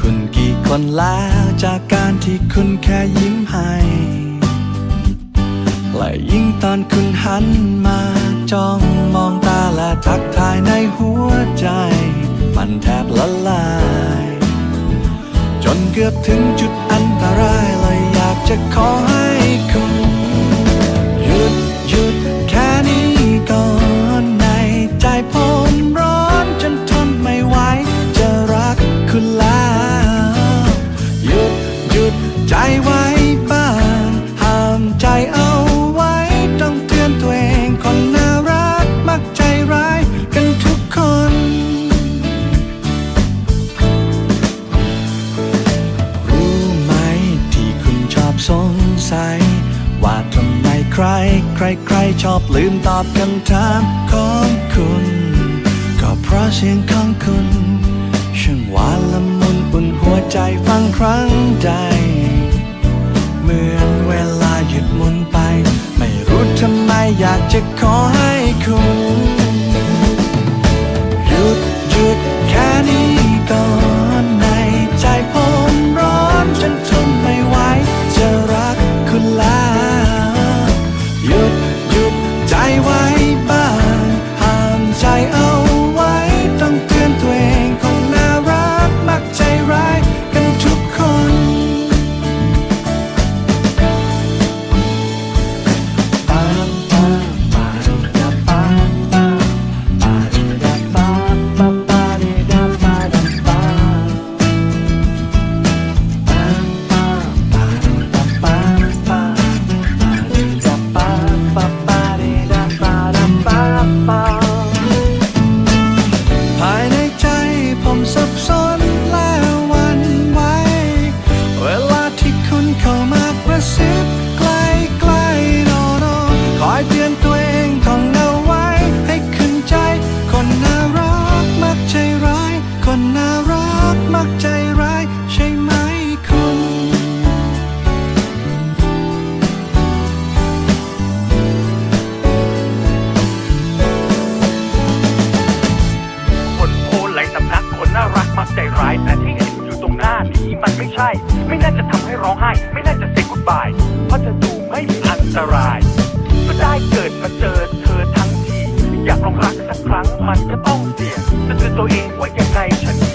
คุณกี่คนแล้วจากการที่คุณแค่ยิ้มให้และยิ่งตอนคุณหันมาจ้องมองตาและทักทายในหัวใจ มันแทบละลาย จนเกือบถึงจุดอันตรายเลยอยากจะขอ ร ใครใครชอบลืมตอบคำถามของคุณ ก็เพราะเสียงของคุณ ช่างหวานละมุนปุ่นหัวใจฟังครั้งใด เหมือนเวลาหยุดหมุนไป ไม่รู้ทำไมอยากจะขอให้ I น่ารักมักใจร้าย แต่ที่เห็นอยู่ตรงหน้านี้มันไม่ใช่ ไม่น่าจะทำให้ร้องไห้ ไม่น่าจะเซ็กกุดบาย เพราะจะดูไม่มีอันตราย ก็ได้เกิดมาเจอเธอทั้งที อยากลองรักสักครั้งมันก็ต้องเสี่ยงจะเตือนตัวเองว่ายังไงฉัน